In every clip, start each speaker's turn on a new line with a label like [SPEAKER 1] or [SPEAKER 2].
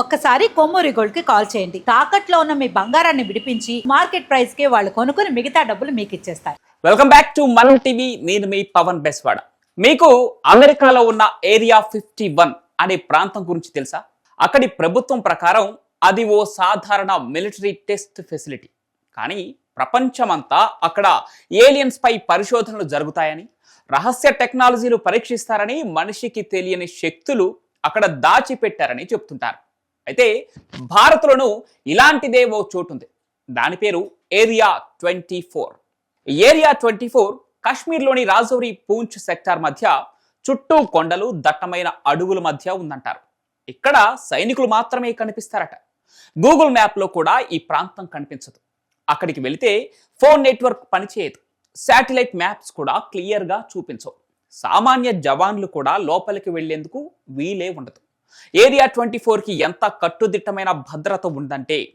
[SPEAKER 1] ఒక్కసారి కొమ్మూరి గోల్డ్కి కాల్ చేయండి. తాకట్లో ఉన్న మీ బంగారాన్ని విడిపించి మార్కెట్ ప్రైస్కి వాళ్ళు కొనుక్కుని మిగతా డబ్బులు మీకు ఇచ్చేస్తారు.
[SPEAKER 2] Welcome back to Manam TV నేను మీ పవన్ బెస్వాడ. మీకు అమెరికాలో ఉన్న ఏరియా ఫిఫ్టీ వన్ అనే ప్రాంతం గురించి తెలుసా? అక్కడి ప్రభుత్వం ప్రకారం అది ఓ సాధారణ మిలిటరీ టెస్ట్ ఫెసిలిటీ కానీ ప్రపంచమంతా అక్కడ ఏలియన్స్ పై పరిశోధనలు జరుగుతాయని రహస్య టెక్నాలజీలు పరీక్షిస్తారని మనిషికి తెలియని శక్తులు అక్కడ దాచిపెట్టారని చెప్తుంటారు. అయితే భారత్లోనూ ఇలాంటిదే ఓ చోటు ఉంది దాని పేరు area twenty four. Area twenty four కాశ్మీర్లోని రాజౌరి పూంచ్ సెక్టార్ మధ్య చుట్టూ కొండలు దట్టమైన అడుగుల మధ్య ఉందంటారు. ఇక్కడ సైనికులు మాత్రమే కనిపిస్తారట. గూగుల్ మ్యాప్లో కూడా ఈ ప్రాంతం కనిపించదు. అక్కడికి వెళితే ఫోన్ నెట్వర్క్ పనిచేయదు. శాటిలైట్ మ్యాప్స్ కూడా క్లియర్గా చూపించవు. సామాన్య జవాన్లు కూడా లోపలికి వెళ్ళేందుకు వీలే ఉండదు. ఏరియా ట్వంటీ ఫోర్కి ఎంత కట్టుదిట్టమైన భద్రత ఉందంటే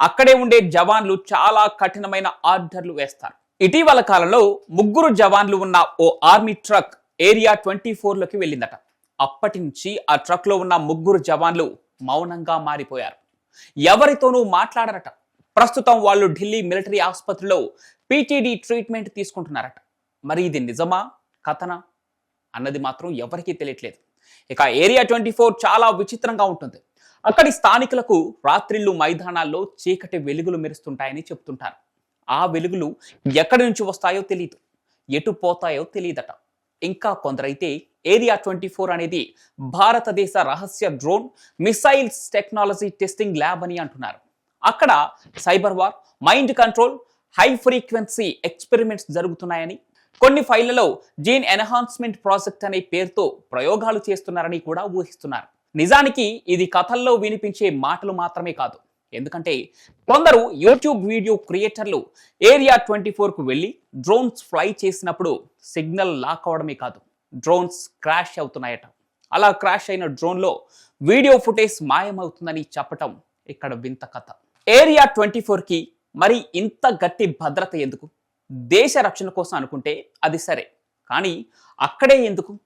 [SPEAKER 2] అక్కడే ఉండే జవాన్లు చాలా కఠినమైన ఆర్డర్లు వేస్తారు. ఇటీవల కాలంలో ముగ్గురు జవాన్లు ఉన్న ఓ ఆర్మీ ట్రక్ ఏరియా ట్వంటీ ఫోర్లోకి వెళ్ళిందట. అప్పటి నుంచి ఆ ట్రక్లో ఉన్న ముగ్గురు జవాన్లు మౌనంగా మారిపోయారు. ఎవరితోనూ మాట్లాడరట. ప్రస్తుతం వాళ్ళు ఢిల్లీ మిలిటరీ ఆసుపత్రిలో పీటీడీ ట్రీట్మెంట్ తీసుకుంటున్నారట. మరి ఇది నిజమా? కథనా? అన్నది మాత్రం ఎవరికీ తెలియట్లేదు. ఇక ఏరియా ట్వంటీ ఫోర్ చాలా విచిత్రంగా ఉంటుంది. అక్కడి స్థానికులకు రాత్రిళ్ళు మైదానాల్లో చీకటి వెలుగులు మెరుస్తుంటాయని చెప్తుంటారు. ఆ వెలుగులు ఎక్కడి నుంచి వస్తాయో తెలియదు ఎటు పోతాయో తెలియదట ఇంకా కొందరైతే ఏరియా ట్వంటీ ఫోర్ అనేది భారతదేశ రహస్య drone missiles technology testing lab అని అంటున్నారు. అక్కడ cyber war mind control high frequency experiments జరుగుతున్నాయని కొన్ని ఫైళ్ళలో జీన్ ఎన్హాన్స్మెంట్ ప్రాజెక్ట్ అనే పేరుతో ప్రయోగాలు చేస్తున్నారని కూడా ఊహిస్తున్నారు. నిజానికి ఇది కథల్లో వినిపించే మాటలు మాత్రమే కాదు. ఎందుకంటే కొందరు యూట్యూబ్ వీడియో క్రియేటర్లు ఏరియా ట్వంటీ ఫోర్కు వెళ్ళి డ్రోన్స్ ఫ్లై చేసినప్పుడు సిగ్నల్ లాక్ అవడమే కాదు డ్రోన్స్ క్రాష్ అవుతున్నాయట. అలా క్రాష్ అయిన డ్రోన్లో వీడియో ఫుటేజ్ మాయమవుతుందని చెప్పటం ఇక్కడ వింత కథ. ఏరియా ట్వంటీ ఫోర్కి మరి ఇంత గట్టి భద్రత ఎందుకు? దేశ రక్షణ కోసం అనుకుంటే అది సరే. కానీ అక్కడే ఎందుకు?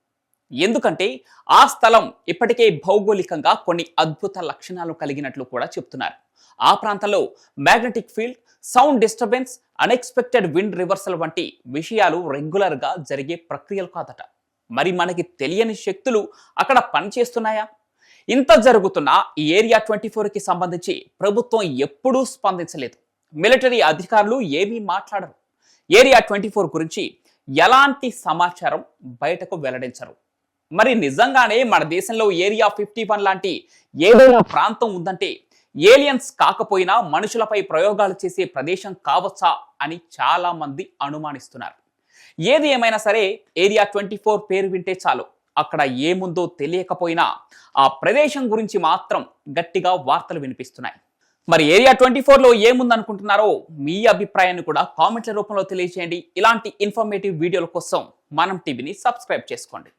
[SPEAKER 2] ఎందుకంటే ఆ స్థలం ఇప్పటికే భౌగోళికంగా కొన్ని అద్భుత లక్షణాలు కలిగినట్లు కూడా చెప్తున్నారు. ఆ ప్రాంతంలో magnetic field sound disturbance unexpected wind reversal వంటి విషయాలు రెగ్యులర్గా జరిగే ప్రక్రియలు కాదట. మరి మనకి తెలియని శక్తులు అక్కడ పనిచేస్తున్నాయా? ఇంత జరుగుతున్న ఈ ఏరియా ట్వంటీ ఫోర్కి సంబంధించి ప్రభుత్వం ఎప్పుడూ స్పందించలేదు. మిలిటరీ అధికారులు ఏమీ మాట్లాడరు. ఏరియా ట్వంటీ ఫోర్ గురించి ఎలాంటి సమాచారం బయటకు వెల్లడించరు. మరి నిజంగానే మన దేశంలో ఏరియా ఫిఫ్టీ వన్ లాంటి ఏదైనా ప్రాంతం ఉందంటే ఏలియన్స్ కాకపోయినా మనుషులపై ప్రయోగాలు చేసే ప్రదేశం కావచ్చా అని చాలా మంది అనుమానిస్తున్నారు. ఏది ఏమైనా సరే ఏరియా ట్వంటీ ఫోర్ పేరు వింటే చాలు. అక్కడ ఏముందో తెలియకపోయినా ఆ ప్రదేశం గురించి మాత్రం గట్టిగా వార్తలు వినిపిస్తున్నాయి. మరి ఏరియా ట్వంటీ ఫోర్లో ఏముందనుకుంటున్నారో మీ అభిప్రాయాన్ని కూడా కామెంట్ల రూపంలో తెలియజేయండి. ఇలాంటి ఇన్ఫర్మేటివ్ వీడియోల కోసం మనం టీవీని సబ్స్క్రైబ్ చేసుకోండి.